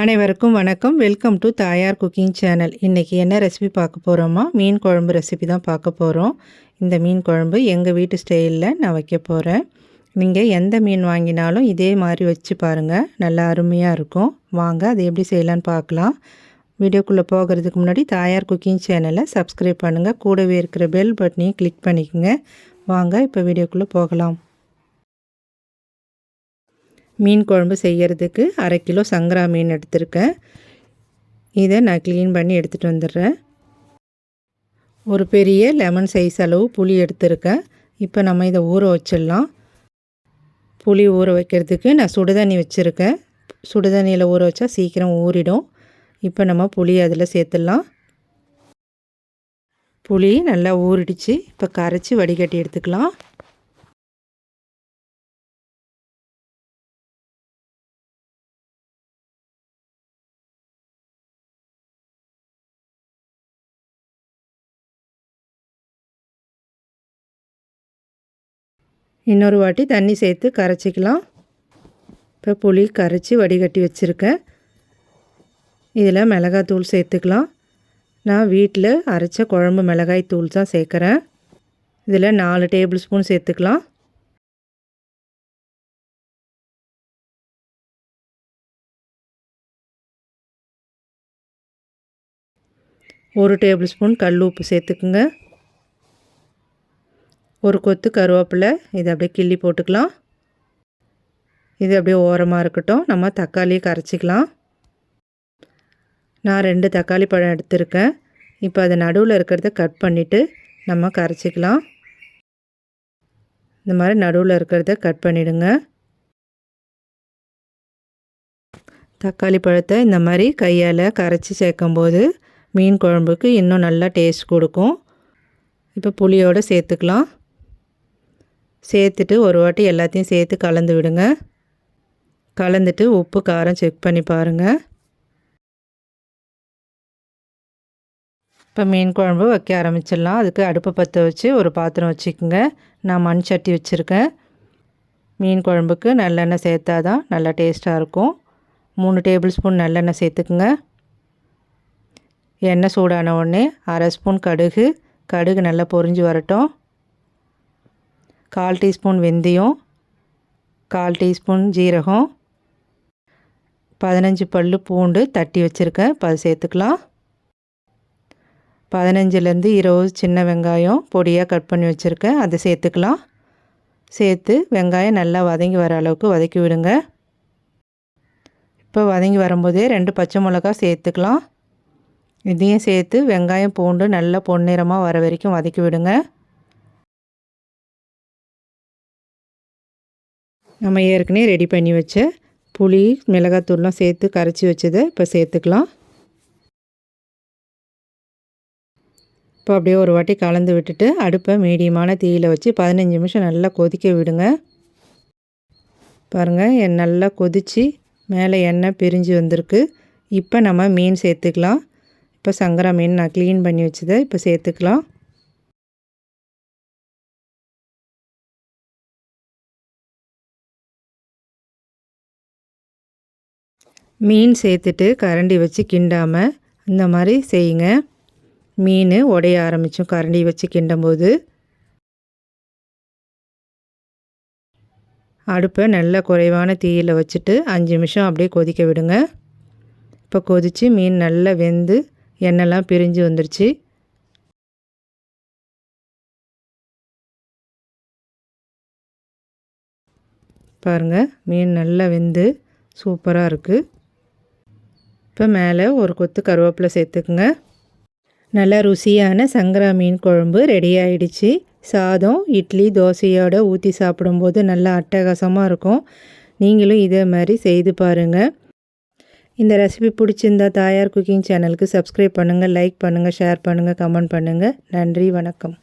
அனைவருக்கும் வணக்கம். Welcome to Thayar cooking channel. இன்றைக்கி என்ன ரெசிபி பார்க்க போகிறோமா மீன் குழம்பு ரெசிபி தான் பார்க்க போகிறோம் இந்த மீன் குழம்பு எங்கள் வீட்டு ஸ்டைலில் நான் வைக்க போகிறேன் நீங்கள் எந்த மீன் வாங்கினாலும் இதே மாதிரி வச்சு பாருங்கள் நல்லா அருமையாக இருக்கும். வாங்க அது எப்படி செய்யலான்னு பார்க்கலாம். வீடியோக்குள்ளே போகிறதுக்கு முன்னாடி தாயார் குக்கிங் சேனலை சப்ஸ்கிரைப் பண்ணுங்கள் கூடவே இருக்கிற பெல் பட்டனையும் கிளிக் பண்ணிக்கோங்க. வாங்க இப்போ வீடியோக்குள்ளே போகலாம். மீன் குழம்பு செய்கிறதுக்கு அரை கிலோ சங்கரா மீன் எடுத்திருக்கேன். இதை நான் க்ளீன் பண்ணி எடுத்துகிட்டு வந்துடுறேன். ஒரு பெரிய லெமன் சைஸ் அளவு புளி எடுத்திருக்கேன். இப்போ நம்ம இதை ஊற வச்சிடலாம். புளி ஊற வைக்கிறதுக்கு நான் சுடுதண்ணி வச்சுருக்கேன். சுடுதண்ணியில் ஊற வச்சா சீக்கிரம் ஊறிடும். இப்போ நம்ம புளி அதில் சேர்த்துடலாம். புளி நல்லா ஊறிடுச்சு. இப்போ கரைச்சி வடிகட்டி எடுத்துக்கலாம். இன்னொரு வாட்டி தண்ணி சேர்த்து கரைச்சிக்கலாம். இப்போ புளி கரைச்சி வடிகட்டி வச்சுருக்கேன். இதில் மிளகாத்தூள் சேர்த்துக்கலாம். நான் வீட்டில் அரைச்ச குழம்பு மிளகாய் தூள் தான் சேர்க்குறேன். இதில் நாலு டேபிள் ஸ்பூன் சேர்த்துக்கலாம். ஒரு டேபிள் ஸ்பூன் கல் உப்பு சேர்த்துக்குங்க. ஒரு கொத்து கருவேப்பிலை இதை அப்படியே கிள்ளி போட்டுக்கலாம். இது அப்படியே ஓரமாக இருக்கட்டும். நம்ம தக்காளியை கரைச்சிக்கலாம். நான் ரெண்டு தக்காளி பழம் எடுத்திருக்கேன். இப்போ அதை நடுவில் இருக்கிறத கட் பண்ணிவிட்டு நம்ம கரைச்சிக்கலாம். இந்த மாதிரி நடுவில் இருக்கிறத கட் பண்ணிவிடுங்க தக்காளி பழத்தை இந்த மாதிரி கையால் கரைச்சி சேர்க்கும்போது மீன் குழம்புக்கு இன்னும் நல்லா டேஸ்ட் கொடுக்கும். இப்போ புளியோடு சேர்த்துக்கலாம். சேர்த்துட்டு ஒரு வாட்டி எல்லாத்தையும் சேர்த்து கலந்து விடுங்க. கலந்துட்டு உப்பு காரம் செக் பண்ணி பாருங்கள் இப்போ மீன் குழம்பு வைக்க ஆரம்பிச்சிடலாம். அதுக்கு அடுப்பை பற்ற வச்சு ஒரு பாத்திரம் வச்சுக்கோங்க. நான் மண் சட்டி வச்சுருக்கேன். மீன் குழம்புக்கு நல்லெண்ணெய் சேர்த்தா தான் நல்லா டேஸ்ட்டாக இருக்கும். மூணு டேபிள் ஸ்பூன் நல்லெண்ணெய் சேர்த்துக்குங்க. எண்ணெய் சூடான உடனே அரை ஸ்பூன் கடுகு. கடுகு நல்லா பொறிஞ்சு வரட்டும். கால் டீஸ்பூன் வெந்தயம் கால் டீஸ்பூன் ஜீரகம் பதினஞ்சு பல் பூண்டு தட்டி வச்சுருக்கேன். இப்போ அதை சேர்த்துக்கலாம். பதினஞ்சுலேருந்து இருபது சின்ன வெங்காயம் பொடியாக கட் பண்ணி வச்சுருக்கேன். அதை சேர்த்துக்கலாம். சேர்த்து வெங்காயம் நல்லா வதங்கி வர அளவுக்கு வதக்கி விடுங்க. இப்போ வதங்கி வரும்போதே ரெண்டு பச்சை மிளகா சேர்த்துக்கலாம். இதையும் சேர்த்து வெங்காயம் பூண்டு நல்லா பொன்னிறமாக வர வரைக்கும் வதக்கி விடுங்க. நம்ம ஏற்கனவே ரெடி பண்ணி வச்ச புளி மிளகாத்தூள்லாம் சேர்த்து கரைச்சி வச்சதை இப்போ சேர்த்துக்கலாம். இப்போ அப்படியே ஒரு வாட்டி கலந்து விட்டுட்டு அடுப்பை மீடியமான தீயில் வச்சு பதினஞ்சு நிமிஷம் நல்லா கொதிக்க விடுங்க. பாருங்கள் என் நல்லா கொதித்து மேலே எண்ணெய் பிரிஞ்சு வந்திருக்கு. இப்போ நம்ம மீன் சேர்த்துக்கலாம். இப்போ சங்கரா மீன் நான் க்ளீன் பண்ணி வச்சதை இப்போ சேர்த்துக்கலாம். மீன் சேர்த்துட்டு கரண்டி வச்சு கிண்டாமல் இந்த மாதிரி செய்யுங்க. மீன் உடைய ஆரம்பித்தோம் கரண்டி வச்சு கிண்டும்போது. அடுப்பை நல்ல குறைவான தீயில் வச்சுட்டு அஞ்சு நிமிஷம் அப்படியே கொதிக்க விடுங்க. இப்போ கொதித்து மீன் நல்லா வெந்து எண்ணெய்லாம் பிரிஞ்சு வந்துருச்சு. பாருங்கள் மீன் நல்லா வெந்து சூப்பராக இருக்குது இப்போ மேலே ஒரு கொத்து கருவேப்பிலை சேர்த்துக்குங்க. நல்லா ருசியான சங்கரா மீன் குழம்பு ரெடி ஆயிடுச்சு. சாதம் இட்லி தோசையோடு ஊற்றி சாப்பிடும்போது நல்லா அட்டகாசமாக இருக்கும். நீங்களும் இதே மாதிரி செய்து பாருங்கள் இந்த ரெசிபி பிடிச்சிருந்தா தாயார் குக்கிங் சேனலுக்கு சப்ஸ்கிரைப் பண்ணுங்கள் லைக் பண்ணுங்கள் ஷேர் பண்ணுங்கள் கமெண்ட் பண்ணுங்கள் நன்றி வணக்கம்.